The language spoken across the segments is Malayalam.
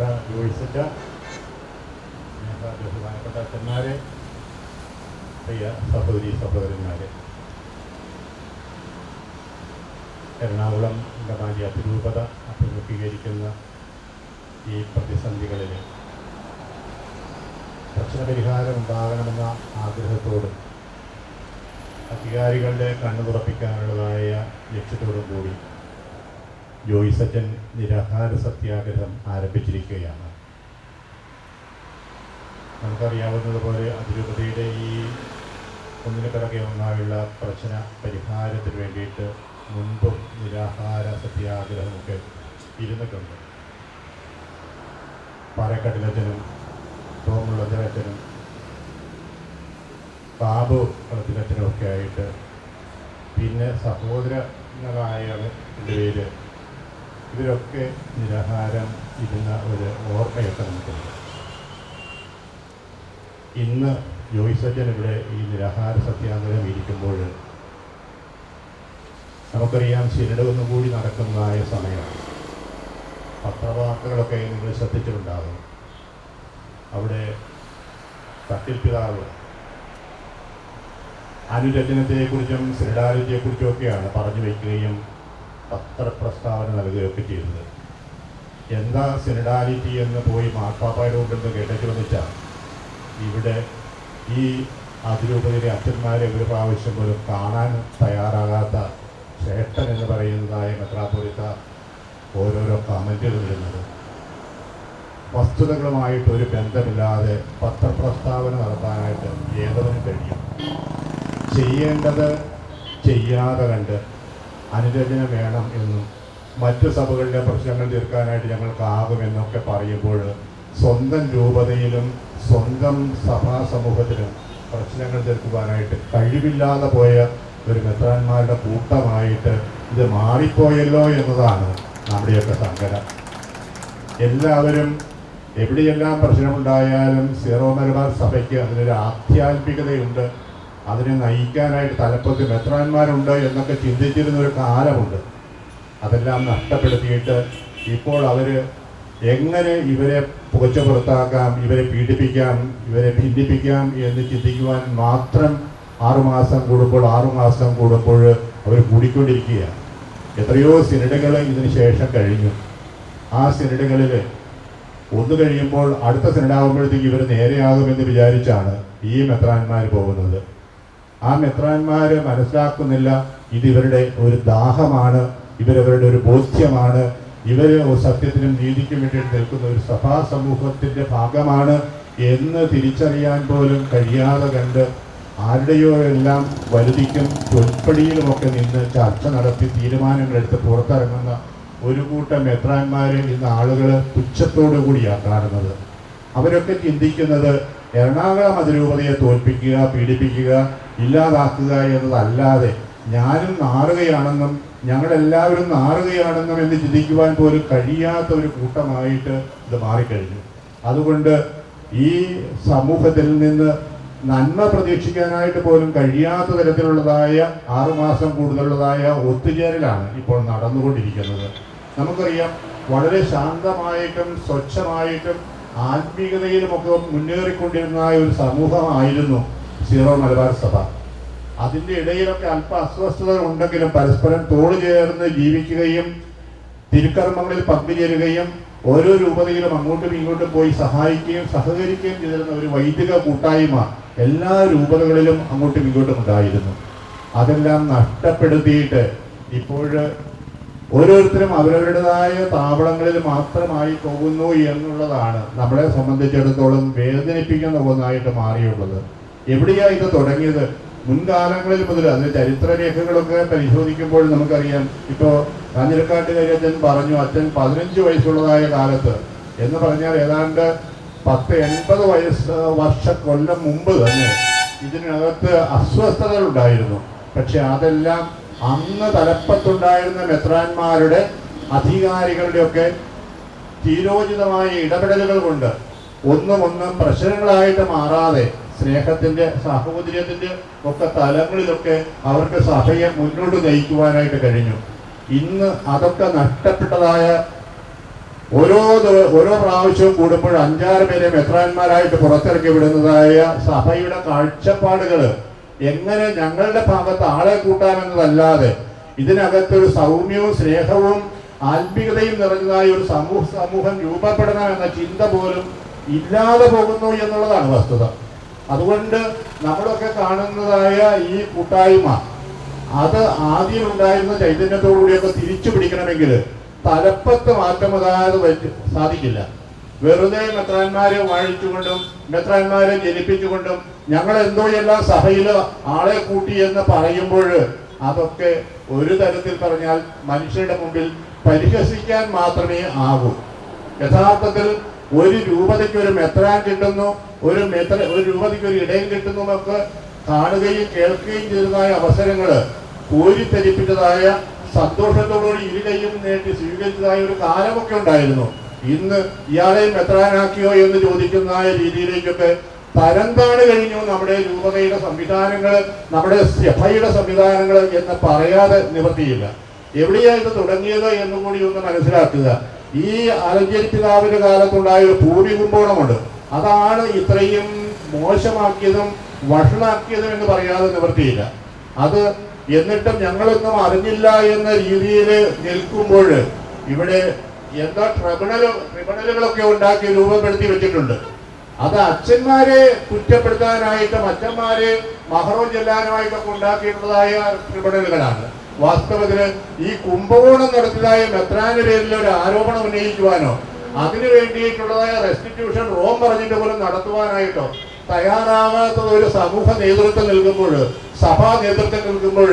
ബഹുമാനപ്പെട്ട ജോയിസറ്റ ബഹുമാനപ്പെട്ട അച്ഛന്മാരെ പ്രിയ സഹോദരി സഹോദരന്മാരെ. എറണാകുളം അങ്കമാലി അതിരൂപത അഭിമുഖീകരിക്കുന്ന ഈ പ്രതിസന്ധികളിൽ പ്രശ്നപരിഹാരം ഉണ്ടാകണമെന്ന ആഗ്രഹത്തോടും അധികാരികളുടെ കണ്ണു തുറപ്പിക്കാനുള്ളതായ ലക്ഷ്യത്തോടും കൂടി ജോയിസച്ചൻ നിരാഹാര സത്യാഗ്രഹം ആരംഭിച്ചിരിക്കുകയാണ്. നമുക്കറിയാവുന്നതുപോലെ അതിരൂപതയുടെ ഈ ഒന്നിനു പിറകെ ഒന്നായുള്ള പ്രശ്ന പരിഹാരത്തിന് വേണ്ടിയിട്ട് മുൻപും നിരാഹാര സത്യാഗ്രഹമൊക്കെ ഇരുന്നിട്ടുണ്ട്. പാറക്കാട്ടിലച്ഛനും തോമുള്ളച്ചനും ബാബു കളത്തിലച്ചനും ഒക്കെ ആയിട്ട് പിന്നെ സഹോദരങ്ങളായ പേര് ഇവരൊക്കെ നിരാഹാരം ഇരുന്ന ഒരു ഓർമ്മയൊക്കെ നമുക്കുണ്ട് ഇന്ന് ജോയിസജ്ജൻ ഇവിടെ ഈ നിരാഹാര സത്യാഗ്രഹം ഇരിക്കുമ്പോൾ നമുക്കറിയാം ശിരടൊന്നും കൂടി നടക്കുന്നതായ സമയമാണ്. പത്രവാർത്തകളൊക്കെ നിങ്ങൾ ശ്രദ്ധിച്ചിട്ടുണ്ടാകും. അവിടെ തട്ടിൽ പിതാവ് അനുരചനത്തെക്കുറിച്ചും സിനഡാലിറ്റിയെക്കുറിച്ചും ഒക്കെയാണ് പറഞ്ഞു വയ്ക്കുകയും പത്രപ്രസ്താവന നൽകുകയൊക്കെ ചെയ്തത് എന്താ സിനഡാലിറ്റി എന്ന് പോയി മാർപ്പാപ്പായുടെ കൊണ്ടെന്ന് കേട്ടു വെച്ചാൽ ഇവിടെ ഈ അതിരൂപതയിലെ അച്ഛന്മാരെ ഒരു പ്രാവശ്യം പോലും കാണാൻ തയ്യാറാകാത്ത ക്ഷേത്രം എന്ന് പറയുന്നതായ മെത്രാപ്പൊലിത്ത ഓരോരോ കമന്റുകൾ വരുന്നത് വസ്തുതകളുമായിട്ട് ഒരു ബന്ധമില്ലാതെ പത്രപ്രസ്താവന നടത്താനായിട്ട് ഏതവനും കഴിയും. ചെയ്യേണ്ടത് ചെയ്യാതെ കണ്ട് അനുരചന വേണം എന്നും മറ്റു സഭകളിലെ പ്രശ്നങ്ങൾ തീർക്കാനായിട്ട് ഞങ്ങൾക്കാകുമെന്നൊക്കെ പറയുമ്പോൾ സ്വന്തം രൂപതയിലും സ്വന്തം സഭാ സമൂഹത്തിലും പ്രശ്നങ്ങൾ തീർക്കുവാനായിട്ട് കഴിവില്ലാതെ പോയ ഒരു മെത്രാന്മാരുടെ കൂട്ടമായിട്ട് ഇത് മാറിപ്പോയല്ലോ എന്നതാണ് നമ്മുടെയൊക്കെ സങ്കടം. എല്ലാവരും എവിടെയെല്ലാം പ്രശ്നമുണ്ടായാലും സീറോ മലബാർ സഭയ്ക്ക് അതിനൊരു ആധ്യാത്മികതയുണ്ട്. അതിനെ നയിക്കാനായിട്ട് തലപ്പത്ത് മെത്രാന്മാരുണ്ട് എന്നൊക്കെ ചിന്തിച്ചിരുന്ന ഒരു കാലമുണ്ട്. അതെല്ലാം നഷ്ടപ്പെടുത്തിയിട്ട് ഇപ്പോൾ അവർ എങ്ങനെ ഇവരെ പുകച്ചപ്പുറത്താക്കാം ഇവരെ പീഡിപ്പിക്കാം ഇവരെ ഭിന്നിപ്പിക്കാം എന്ന് ചിന്തിക്കുവാൻ മാത്രം ആറുമാസം കൂടുമ്പോൾ ആറുമാസം കൂടുമ്പോൾ അവർ കൂടിക്കൊണ്ടിരിക്കുകയാണ്. എത്രയോ സിനിഡുകൾ ഇതിന് ശേഷം കഴിഞ്ഞു. ആ സിനിഡുകളിൽ ഒന്ന് കഴിയുമ്പോൾ അടുത്ത സിനിഡാകുമ്പോഴത്തേക്ക് ഇവർ നേരെയാകുമെന്ന് വിചാരിച്ചാണ് ഈ മെത്രാന്മാർ പോകുന്നത്. ആ മെത്രാന്മാർ മനസ്സിലാക്കുന്നില്ല ഇത് ഇവരുടെ ഒരു ദാഹമാണ് ഇവരവരുടെ ഒരു ബോധ്യമാണ് ഇവർ സത്യത്തിനും നീതിക്കും വേണ്ടിയിട്ട് നിൽക്കുന്ന ഒരു സഭാ സമൂഹത്തിന്റെ ഭാഗമാണ് എന്ന് തിരിച്ചറിയാൻ പോലും കഴിയാതെ കണ്ട് ആരുടെയോ എല്ലാം വലുതിക്കും തൊൽപ്പടിയിലുമൊക്കെ നിന്ന് ചർച്ച നടത്തി തീരുമാനങ്ങൾ തീരുമാനങ്ങളെടുത്ത് പുറത്തിറങ്ങുന്ന ഒരു കൂട്ടം മെത്രാന്മാരെ ഇന്ന് ആളുകൾ പുച്ഛത്തോടു കൂടിയാണ് കാണുന്നത്. അവരൊക്കെ ചിന്തിക്കുന്നത് എറണാകുളം അതിരൂപതയെ തോൽപ്പിക്കുക പീഡിപ്പിക്കുക ഇല്ലാതാക്കുക എന്നതല്ലാതെ ഞാനും നാറുകയാണെന്നും ഞങ്ങളെല്ലാവരും നാറുകയാണെന്നും എന്ന് ചിന്തിക്കുവാൻ പോലും കഴിയാത്ത ഒരു കൂട്ടമായിട്ട് ഇത് മാറിക്കഴിഞ്ഞു. അതുകൊണ്ട് ഈ സമൂഹത്തിൽ നിന്ന് നന്മ പ്രതീക്ഷിക്കാനായിട്ട് പോലും കഴിയാത്ത തരത്തിലുള്ളതായ ആറുമാസം കൂടുതലുള്ളതായ ഒത്തുചേരലാണ് ഇപ്പോൾ നടന്നുകൊണ്ടിരിക്കുന്നത്. നമുക്കറിയാം വളരെ ശാന്തമായിട്ടും സ്വച്ഛമായിട്ടും ആത്മീകതയിലുമൊക്കെ മുന്നേറിക്കൊണ്ടിരുന്ന ഒരു സമൂഹമായിരുന്നു സീറോ മലബാർ സഭ. അതിന്റെ ഇടയിലൊക്കെ അല്പ അസ്വസ്ഥതകൾ ഉണ്ടെങ്കിലും പരസ്പരം തോളു ചേർന്ന് ജീവിക്കുകയും തിരുക്കർമ്മങ്ങളിൽ പങ്കുചേരുകയും ഓരോ രൂപതയിലും അങ്ങോട്ടും ഇങ്ങോട്ടും പോയി സഹായിക്കുകയും സഹകരിക്കുകയും ചെയ്തിരുന്ന ഒരു വൈദിക കൂട്ടായ്മ എല്ലാ രൂപതകളിലും അങ്ങോട്ടും ഇങ്ങോട്ടും ഉണ്ടായിരുന്നു. അതെല്ലാം നഷ്ടപ്പെടുത്തിയിട്ട് ഇപ്പോൾ ഓരോരുത്തരും അവരവരുടേതായ താവളങ്ങളിൽ മാത്രമായി പോകുന്നു എന്നുള്ളതാണ് നമ്മളെ സംബന്ധിച്ചിടത്തോളം വേദനിപ്പിക്കുന്ന ഒന്നായിട്ട് മാറിയുള്ളത്. എവിടെയാ ഇത് തുടങ്ങിയത്? മുൻകാലങ്ങളിൽ മുതൽ അതിന് ചരിത്രരേഖകളൊക്കെ പരിശോധിക്കുമ്പോൾ നമുക്കറിയാം. ഇപ്പോൾ കാഞ്ഞിരക്കാട്ട് അച്ഛൻ പറഞ്ഞു അച്ഛൻ പതിനഞ്ച് വയസ്സുള്ളതായ കാലത്ത്. എന്ന് പറഞ്ഞാൽ ഏതാണ്ട് പത്ത് എൺപത് വയസ്സ് വർഷ കൊല്ലം മുമ്പ് തന്നെ ഇതിനകത്ത് അസ്വസ്ഥതകൾ ഉണ്ടായിരുന്നു പക്ഷെ അതെല്ലാം അന്ന് തലപ്പത്തുണ്ടായിരുന്ന മെത്രാന്മാരുടെ അധികാരികളുടെയൊക്കെ തീരോചിതമായ ഇടപെടലുകൾ കൊണ്ട് ഒന്നും ഒന്നും പ്രശ്നങ്ങളായിട്ട് മാറാതെ സ്നേഹത്തിന്റെ സാഹോദര്യത്തിന്റെ ഒക്കെ തലങ്ങളിലൊക്കെ അവർക്ക് സഭയെ മുന്നോട്ട് നയിക്കുവാനായിട്ട് കഴിഞ്ഞു. ഇന്ന് അതൊക്കെ നഷ്ടപ്പെട്ടതായ ഓരോ ഓരോ പ്രാവശ്യവും കൂടുമ്പോൾ അഞ്ചാറ് പേരെ മെത്രാന്മാരായിട്ട് പുറത്തിറക്കി വിടുന്നതായ സഭയുടെ കാഴ്ചപ്പാടുകൾ എങ്ങനെ ഞങ്ങളുടെ ഭാഗത്ത് ആളെ കൂട്ടാമെന്നതല്ലാതെ ഇതിനകത്തൊരു സൗമ്യവും സ്നേഹവും ആത്മീയതയും നിറഞ്ഞതായ ഒരു സമൂഹ സമൂഹം രൂപപ്പെടണമെന്ന ചിന്ത പോലും ഇല്ലാതെ പോകുന്നു എന്നുള്ളതാണ് വസ്തുത. അതുകൊണ്ട് നമ്മളൊക്കെ കാണുന്നതായ ഈ കൂട്ടായ്മ അത് ആദ്യം ഉണ്ടായിരുന്ന ചൈതന്യത്തോടുകൂടിയൊക്കെ തിരിച്ചു പിടിക്കണമെങ്കിൽ തലപ്പത്ത് മാറ്റം അതായത് സാധിക്കില്ല. വെറുതെ മെത്രാന്മാരെ വാഴിച്ചുകൊണ്ടും മെത്രാന്മാരെ ജനിപ്പിച്ചുകൊണ്ടും ഞങ്ങൾ എന്തോ എല്ലാം സഭയിൽ ആളെ കൂട്ടി എന്ന് പറയുമ്പോൾ അതൊക്കെ ഒരു തരത്തിൽ പറഞ്ഞാൽ മനുഷ്യരുടെ മുമ്പിൽ പരിഹസിക്കാൻ മാത്രമേ ആകൂ. യഥാർത്ഥത്തിൽ ഒരു രൂപതയ്ക്ക് ഒരു മെത്രാൻ കിട്ടുന്നു ഒരു മെത്ര ഒരു രൂപതയ്ക്ക് ഒരു ഇടയൻ കിട്ടുന്നു എന്നൊക്കെ കാണുകയും കേൾക്കുകയും ചെയ്തതായ അവസരങ്ങൾ കോരിത്തരിപ്പിച്ചതായ സന്തോഷത്തോടുകൂടി ഇരുകയും നേടി സ്വീകരിച്ചതായ ഒരു കാലമൊക്കെ ഉണ്ടായിരുന്നു. ഇന്ന് ഇയാളെയും മെത്രാനാക്കിയോ എന്ന് ചോദിക്കുന്നതായ രീതിയിലേക്കൊക്കെ തരംതാണ് കഴിഞ്ഞു. നമ്മുടെ രൂപതയുടെ സംവിധാനങ്ങൾ നമ്മുടെ സഭയുടെ സംവിധാനങ്ങൾ എന്ന് പറയാതെ നിവർത്തിയില്ല. എവിടെയാണ് ഇത് തുടങ്ങിയത് എന്നുകൂടി ഒന്ന് മനസ്സിലാക്കുക. ഈ അലഞ്ചേരി പിതാവിന്റെ കാലത്തുണ്ടായ ഒരു ഭൂമി കുമ്പോണമുണ്ട് അതാണ് ഇത്രയും മോശമാക്കിയതും വഷളാക്കിയതും എന്ന് പറയാതെ നിവർത്തിയില്ല. അത് എന്നിട്ടും ഞങ്ങളൊന്നും അറിഞ്ഞില്ല എന്ന രീതിയിൽ നിൽക്കുമ്പോൾ ഇവിടെ എന്താ ട്രിബ്യൂണൽ ട്രിബ്യൂണലുകളൊക്കെ ഉണ്ടാക്കി രൂപപ്പെടുത്തി വെച്ചിട്ടുണ്ട്. അത് അച്ഛന്മാരെ കുറ്റപ്പെടുത്താനായിട്ടും അച്ഛന്മാരെ മഹറോ ചെല്ലാനായിട്ടൊക്കെ ഉണ്ടാക്കിയിട്ടുള്ളതായ ട്രിബ്യൂണലുകളാണ് വാസ്തവത്തിൽ ഈ കുംഭകോണം നടത്തിയതായ പേരിൽ ഒരു ആരോപണം ഉന്നയിക്കുവാനോ? അതിനു വേണ്ടിയിട്ടുള്ളതായ റെസ്റ്റിറ്റ്യൂഷൻ റോം പറഞ്ഞിട്ട് പോലും നടത്തുവാനായിട്ടോ? തയ്യാറാകാത്തത് ഒരു സമൂഹ നേതൃത്വം നിൽക്കുമ്പോൾ സഭാ നേതൃത്വം നിൽക്കുമ്പോൾ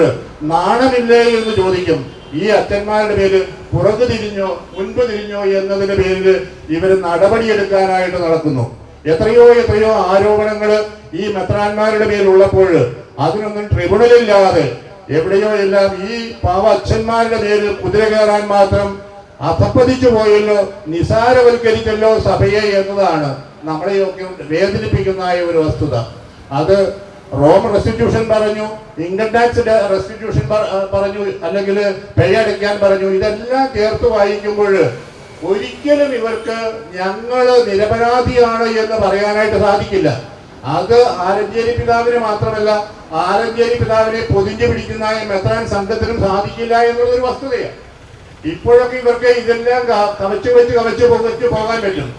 നാണമില്ലേ എന്ന് ചോദിക്കും. ഈ അച്ഛന്മാരുടെ പേര് പുറകു തിരിഞ്ഞോ മുൻപ് തിരിഞ്ഞോ എന്നതിന്റെ പേരിൽ ഇവർ നടപടിയെടുക്കാനായിട്ട് നടക്കുന്നു. എത്രയോ എത്രയോ ആരോപണങ്ങൾ ഈ മെത്രാന്മാരുടെ പേരിലുള്ളപ്പോൾ അതിനൊന്നും ട്രിബ്യൂണലില്ലാതെ എവിടെയോ എല്ലാം ഈ പാവ അച്ഛന്മാരുടെ പേരിൽ കുതിര കയറാൻ മാത്രം അധപ്പതിച്ചു പോയല്ലോ നിസാരവൽക്കരിച്ചല്ലോ സഭയെ എന്നതാണ് നമ്മളെയൊക്കെ വേദനിപ്പിക്കുന്നതായ ഒരു വസ്തുത. അത് റോം റെസ്റ്റിറ്റ്യൂഷൻ പറഞ്ഞു ഇൻകം ടാക്സ് റെസ്റ്റിറ്റ്യൂഷൻ പറഞ്ഞു അല്ലെങ്കിൽ പേ അടയ്ക്കാൻ പറഞ്ഞു ഇതെല്ലാം ചേർത്ത് വായിക്കുമ്പോൾ ഒരിക്കലും ഇവർക്ക് ഞങ്ങൾ നിരപരാധിയാണ് എന്ന് പറയാനായിട്ട് സാധിക്കില്ല. അത് ആരഞ്ചേരി പിതാവിന് മാത്രമല്ല ആരഞ്ചേരി പിതാവിനെ പൊതിഞ്ഞു പിടിക്കുന്ന മെത്രാൻ സംഘത്തിനും സാധിക്കില്ല എന്നുള്ളൊരു വസ്തുതയാണ്. ഇപ്പോഴൊക്കെ ഇവർക്ക് ഇതെല്ലാം കവച്ചു വെച്ച് കവച്ചു പുകച്ചു പോകാൻ പറ്റും.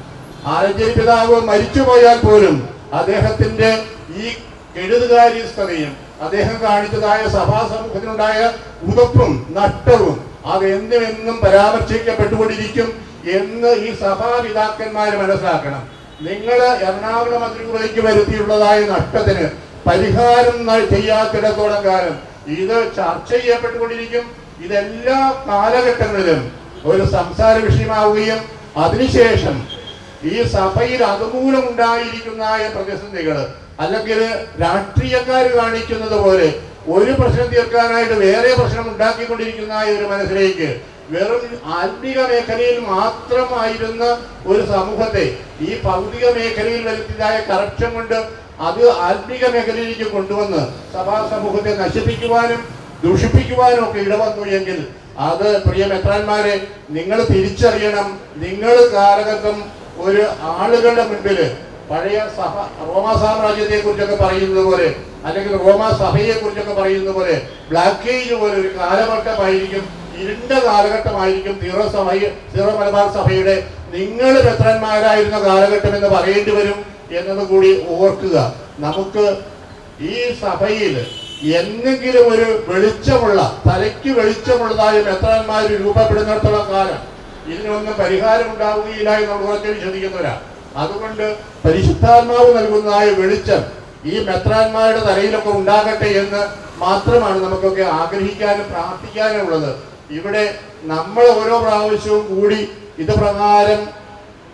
ആരഞ്ചേരി പിതാവ് മരിച്ചു പോയാൽ പോലും അദ്ദേഹത്തിന്റെ ഈ കെഴുതുകാര്യസ്ഥതയും അദ്ദേഹം കാണിച്ചതായ സഭാ സമൂഹത്തിനുണ്ടായ ഉതപ്പും നഷ്ടവും അത് എന്നും പരാമർശിക്കപ്പെട്ടുകൊണ്ടിരിക്കും എന്ന് ഈ സഭാപിതാക്കന്മാർ മനസ്സിലാക്കണം. നിങ്ങൾ എറണാകുളം അതിരൂപതയ്ക്ക് വരുത്തിയുള്ളതായ നഷ്ടത്തിന് പരിഹാരം ചെയ്യാത്തിടത്തോളം കാലം. ഇത് ചർച്ച ചെയ്യപ്പെട്ടുകൊണ്ടിരിക്കും. ഇതെല്ലാ കാലഘട്ടങ്ങളിലും ഒരു സംസാര വിഷയമാവുകയും അതിനുശേഷം ഈ സഭയിൽ അതുമൂലം ഉണ്ടായിരിക്കുന്ന പ്രതിസന്ധികൾ അല്ലെങ്കിൽ രാഷ്ട്രീയക്കാർ കാണിക്കുന്നത് പോലെ ഒരു പ്രശ്നം തീർക്കാനായിട്ട് വേറെ പ്രശ്നം ഉണ്ടാക്കിക്കൊണ്ടിരിക്കുന്ന ഒരു മനസ്സിലേക്ക് വെറും ആത്മീക മേഖലയിൽ മാത്രമായിരുന്ന ഒരു സമൂഹത്തെ ഈ ഭൗതിക മേഖലയിൽ വരുത്തിയതായ കറപ്ഷൻ കൊണ്ട് അത് ആത്മീക മേഖലയിലേക്ക് കൊണ്ടുവന്ന് സഭാ സമൂഹത്തെ നശിപ്പിക്കുവാനും ദുഷിപ്പിക്കുവാനും ഒക്കെ ഇടവന്നു എങ്കിൽ അത് പ്രിയ മെത്രാന്മാരെ നിങ്ങൾ തിരിച്ചറിയണം. നിങ്ങൾ കാലഘട്ടം ഒരു ആളുകളുടെ മുൻപിൽ പഴയ സഭ റോമാ സാമ്രാജ്യത്തെ കുറിച്ചൊക്കെ പറയുന്നത് പോലെ അല്ലെങ്കിൽ റോമാ സഭയെ കുറിച്ചൊക്കെ പറയുന്നത് പോലെ ബ്ലാക്ക് ഏജ് പോലെ ഒരു കാലഘട്ടമായിരിക്കും ഇരുണ്ട കാലഘട്ടമായിരിക്കും സീറോ സഭ സീറോ മലബാർ സഭയുടെ. നിങ്ങൾ മെത്രന്മാരായിരുന്ന കാലഘട്ടം എന്ന് പറയേണ്ടി വരും എന്നത് കൂടി ഓർക്കുക. നമുക്ക് ഈ സഭയിൽ എന്തെങ്കിലും ഒരു വെളിച്ചമുള്ള തലയ്ക്ക് വെളിച്ചമുള്ളതായ മെത്രാന്മാർ രൂപപ്പെടുന്നിടത്തോളം കാലം ഇതിനൊന്നും പരിഹാരം ഉണ്ടാവുകയില്ല എന്ന് നമ്മൾ ഉറച്ചു വിശ്വസിക്കുന്നവരാ. അതുകൊണ്ട് പരിശുദ്ധാത്മാവ് നൽകുന്നതായ വെളിച്ചം ഈ മെത്രാന്മാരുടെ തലയിലൊക്കെ ഉണ്ടാകട്ടെ എന്ന് മാത്രമാണ് നമുക്കൊക്കെ ആഗ്രഹിക്കാനും പ്രാർത്ഥിക്കാനും ഉള്ളത് ഇവിടെ നമ്മൾ ഓരോ പ്രാവശ്യവും കൂടി ഇത് പ്രകാരം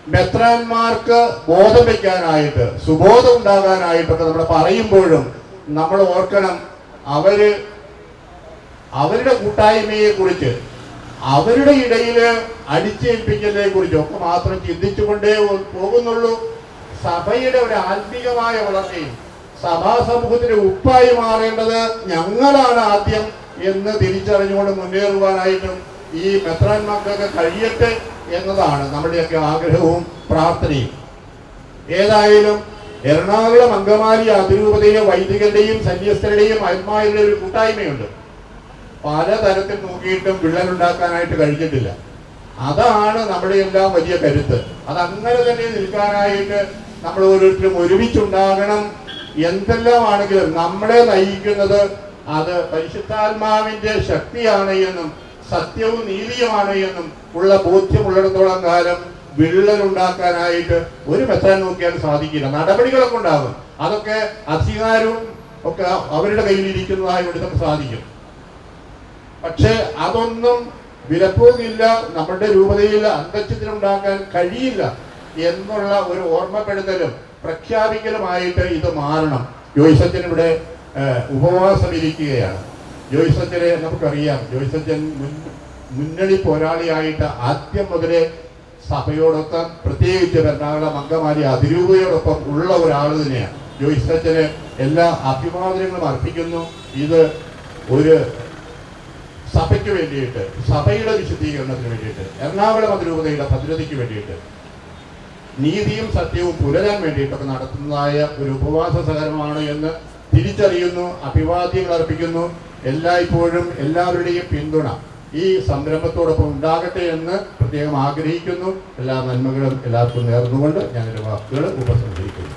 മെത്രാന്മാർക്ക് ബോധം വയ്ക്കാനായിട്ട് സുബോധം ഉണ്ടാകാനായിട്ടൊക്കെ നമ്മൾ പറയുമ്പോഴും നമ്മൾ ഓർക്കണം അവർ അവരുടെ കൂട്ടായ്മയെ കുറിച്ച് അവരുടെ ഇടയിൽ അടിച്ചേൽപ്പിക്കലിനെ കുറിച്ച് ഒക്കെ മാത്രം ചിന്തിച്ചുകൊണ്ടേ പോകുന്നുള്ളൂ. സഭയുടെ ഒരു ആത്മീകമായ വളർച്ചയും സഭാ സമൂഹത്തിന്റെ ഉപ്പായി മാറേണ്ടത് ഞങ്ങളാണ് ആദ്യം. എന്ന് തിരിച്ചറിഞ്ഞുകൊണ്ട് മുന്നേറുവാനായിട്ടും ഈ മെത്രാന്മാർക്കൊക്കെ കഴിയട്ടെ എന്നതാണ് നമ്മുടെയൊക്കെ ആഗ്രഹവും പ്രാർത്ഥനയും. ഏതായാലും എറണാകുളം അങ്കമാലി അതിരൂപതയിലെ വൈദികരുടെയും സന്യസ്തരുടെയും ആത്മാരുടെ ഒരു കൂട്ടായ്മയുണ്ട്. പലതരത്തിൽ നോക്കിയിട്ടും വിള്ളലുണ്ടാക്കാനായിട്ട് കഴിഞ്ഞിട്ടില്ല. അതാണ് നമ്മുടെ എല്ലാം വലിയ കരുത്ത്. അത് അങ്ങനെ തന്നെ നിൽക്കാനായിട്ട് നമ്മൾ ഓരോരുത്തരും ഒരുമിച്ചുണ്ടാകണം. എന്തെല്ലാമാണെങ്കിലും നമ്മളെ നയിക്കുന്നത് അത് പരിശുദ്ധാത്മാവിന്റെ ശക്തിയാണ് എന്നും സത്യവും നീതിയുമാണ് എന്നും ഉള്ള ബോധ്യമുള്ളിടത്തോളം കാലം വിള്ളലുണ്ടാക്കാനായിട്ട് ഒരു മെത്താൻ നോക്കിയാൽ സാധിക്കില്ല. നടപടികളൊക്കെ ഉണ്ടാകും അതൊക്കെ അധികാരവും ഒക്കെ അവരുടെ കയ്യിലിരിക്കുന്നതായി എടുക്കാൻ സാധിക്കും. പക്ഷെ അതൊന്നും വിലപ്പോകില്ല നമ്മുടെ രൂപതയിൽ അന്തച്ഛത്തിനുണ്ടാക്കാൻ കഴിയില്ല എന്നുള്ള ഒരു ഓർമ്മപ്പെടുത്തലും പ്രഖ്യാപിക്കലുമായിട്ട് ഇത് മാറണം. ഏഹ്, ഉപവാസം ഇരിക്കുകയാണ് ജോയിസച്ചനെ നമുക്കറിയാം. ജോയിസച്ചൻ മുൻ മുന്നണി പോരാളിയായിട്ട് ആദ്യം മുതലേ സഭയോടൊപ്പം പ്രത്യേകിച്ച് എറണാകുളം അങ്കമാലി അതിരൂപയോടൊപ്പം ഉള്ള ഒരാൾ തന്നെയാണ്. ജോയിസച്ചന് എല്ലാ അഭിവാദനങ്ങളും അർപ്പിക്കുന്നു. ഇത് ഒരു സഭയ്ക്ക് വേണ്ടിയിട്ട് സഭയുടെ വിശദീകരണത്തിന് വേണ്ടിയിട്ട് എറണാകുളം അതിരൂപതയുടെ ഭദ്രതയ്ക്ക് വേണ്ടിയിട്ട് നീതിയും സത്യവും പുലരാൻ വേണ്ടിയിട്ടൊക്കെ നടത്തുന്നതായ ഒരു ഉപവാസ സഹകരണമാണ് എന്ന് തിരിച്ചറിയുന്നു അഭിവാദ്യങ്ങൾ അർപ്പിക്കുന്നു. എല്ലായ്പ്പോഴും എല്ലാവരുടെയും പിന്തുണ ഈ സംരംഭത്തോടൊപ്പം ഉണ്ടാകട്ടെ എന്ന് പ്രത്യേകം ആഗ്രഹിക്കുന്നു. എല്ലാ നന്മകളും എല്ലാവർക്കും നേർന്നുകൊണ്ട് ഞാനൊരു വാക്കുകൾ ഉപസംഹരിക്കുന്നു.